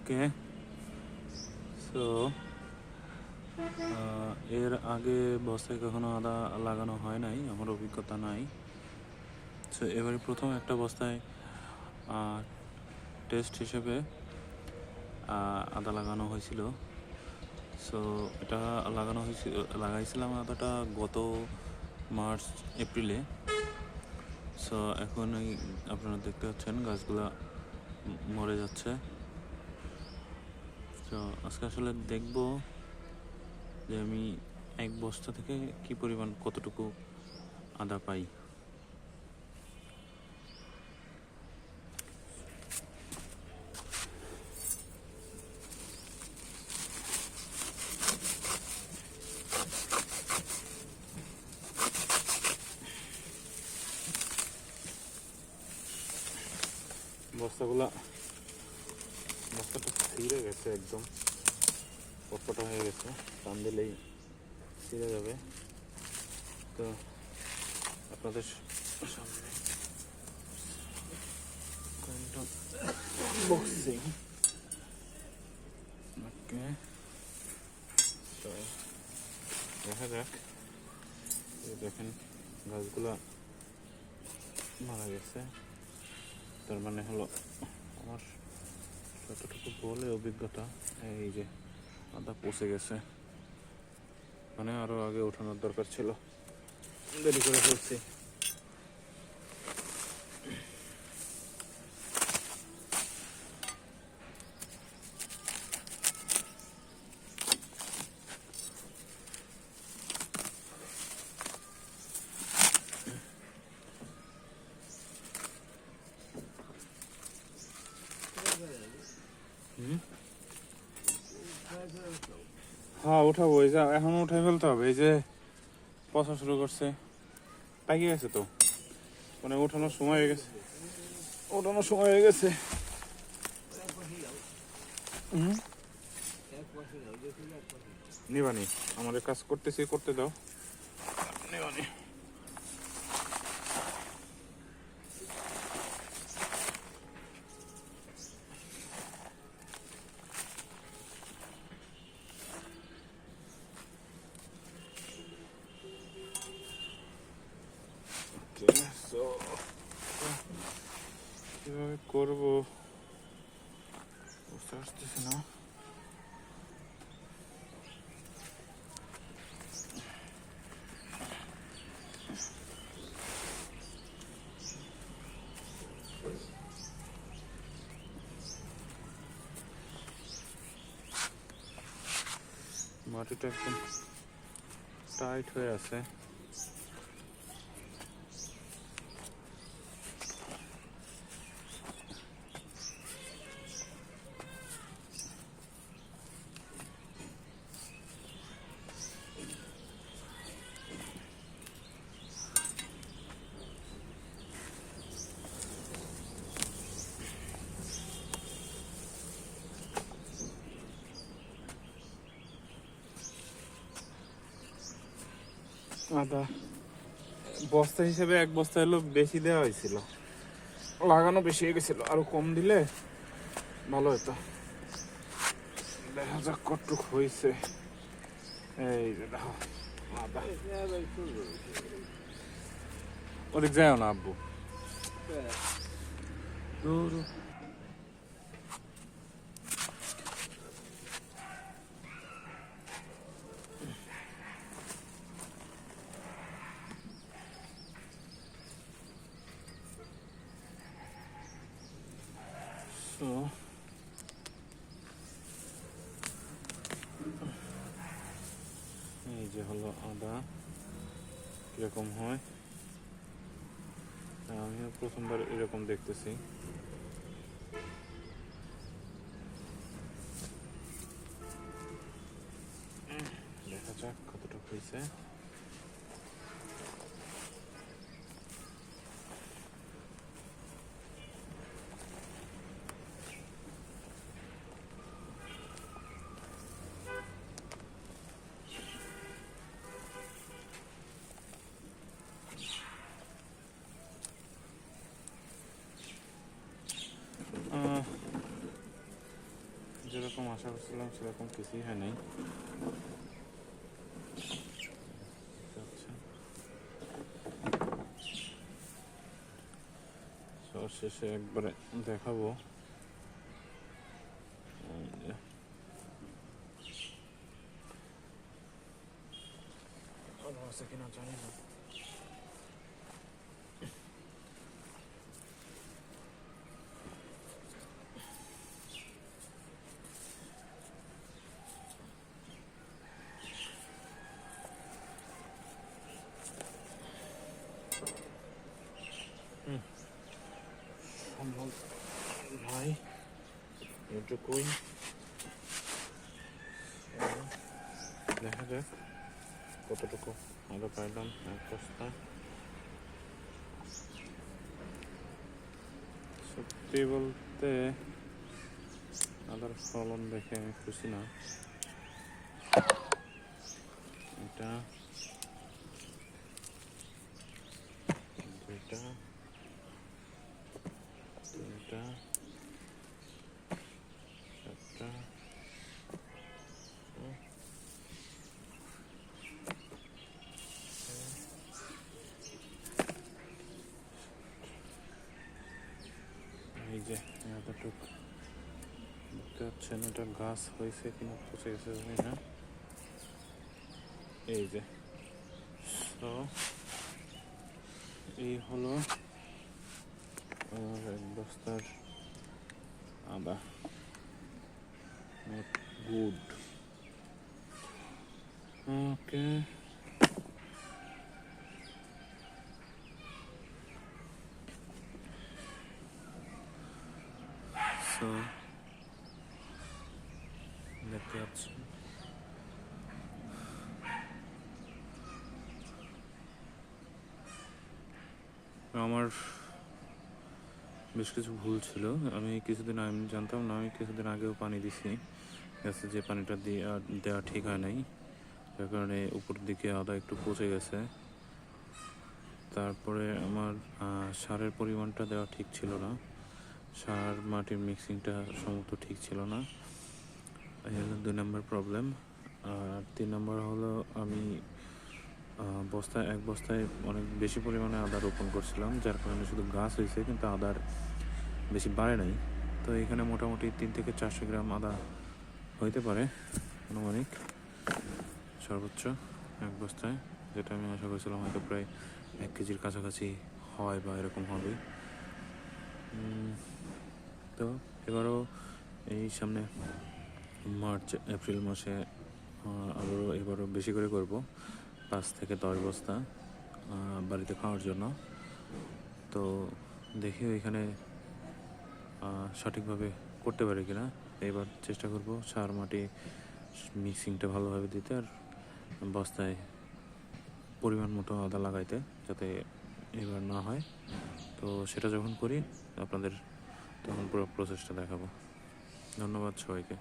ওকে। So এর আগে বস্তায় কখনো আদা লাগানো হয় নাই, আমার অভিজ্ঞতা নাই। সো এবারে প্রথম একটা বস্তায় টেস্ট হিসেবে আদা লাগানো হয়েছিল। সো এটা লাগানো হয়েছিল লাগাইছিলাম আদাটা গত মার্চ, এপ্রিলে। সো এখন এই আপনারা দেখতে পাচ্ছেন, গাছগুলা মরে যাচ্ছে। তো আজকে আসলে দেখব যে আমি এক বস্তা থেকে কি পরিমাণ কতটুকু আদা পাই। বস্তাগুলা গেছে একদম। পটপটা হয়ে গেছে। টান দিলেই ছিঁড়ে যাবে। তো আপনাদের সামনে তো দেখা যাক। দেখেন, গাছগুলা মারা গেছে। তার মানে হলো আমার যতটুকু বলে অভিজ্ঞতা। এই যে আদা পচে গেছে। মানে আরও আগে ওঠানোর দরকার ছিল। দেরি করে ফেলছি হুম হ্যাঁ উঠাবো, এই যে, এখন উঠে ফেলতে হবে, এই যে পচা শুরু করছে। পাকি গেছে তো? মানে ওঠানোর সময় হয়ে গেছে। ওঠানোর সময় হয়ে গেছে। নিবানি, আমাদের কাজ করতেছি, করতে দাও। নিবানি। So কীভাবে করব বুঝতে পারতেছি না মাটিটা একদম টাইট হয়ে আছে আদা। বস্তা হিসেবে এক বস্তা হলো বেশি দেওয়া হয়েছিল। লাগানো বেশি হয়ে গেছিল। আরও কম দিলে ভালো হতো। দেখা যাক কতটুক হয়েছে। এই আদা। ওদিক যায় না আব্বু। দূর So. এই যে হলো আদা, কীরকম হয়? তা আমিও প্রথমবার এরকম দেখতেছি। দেখা যাক কতটুকু হয়েছে। যেরকম আশা করছিলাম সেরকম কিছুই হয় নাই শেষে একবারে দেখাবো। আরও আছে কিনা জানি না সম্ভব ভাই এটুকুই দেখা যাক কতটুকু আরও পাইলাম। এক বস্তা সত্যি বলতে আদার ফলন দেখে আমি খুশি না। এটা যে এটা গাছ হয়েছে কিনা পচে গেছে জানি না এই যে। তো এই হলো এক বস্তার আদা। গুড ওকে সো দেখতে পাচ্ছেন আমার বেশ কিছু ভুল ছিল। আমি কিছুদিন আমি জানতাম না, আমি কিছুদিন আগেও পানি দিছি। গাছে যে পানিটা দিয়ে দেওয়া ঠিক হয় নাই। যার কারণে উপর দিকে আদা একটু পচে গেছে। তারপরে আমার সারের পরিমাণটা দেওয়া ঠিক ছিল না। সার মাটির মিক্সিংটা সমস্ত ঠিক ছিল না। এই হলো দুই নম্বর প্রবলেম আর তিন নম্বর হলো আমি বস্তায়, এক বস্তায় অনেক বেশি পরিমাণে আদা রোপণ করছিলাম, যার কারণে শুধু গাছ হয়েছে, কিন্তু আদার বেশি বাড়ে নাই। তো এখানে মোটামুটি তিন থেকে চারশো গ্রাম আদা হইতে পারে, আনুমানিক, সর্বোচ্চ এক বস্তায়, যেটা আমি আশা করছিলাম হয়তো প্রায় এক কেজির কাছাকাছি হয় বা এরকম হবে। তো এবারও এই সামনে মার্চ, এপ্রিল মাসে আবারও এবারও বেশি করে করব। পাঁচ থেকে দশ বস্তা বাড়িতে খাওয়ার জন্য। তো দেখি ওইখানে সঠিকভাবে করতে পারি কিনা। এবার চেষ্টা করব সার, মাটি, মিক্সিংটা ভালোভাবে দিতে আর বস্তায় পরিমাণ মতো আদা লাগাইতে যাতে এবার না হয়। তো সেটা যখন করি, আপনাদের তখন পুরো প্রসেসটা দেখাবো। ধন্যবাদ সবাইকে।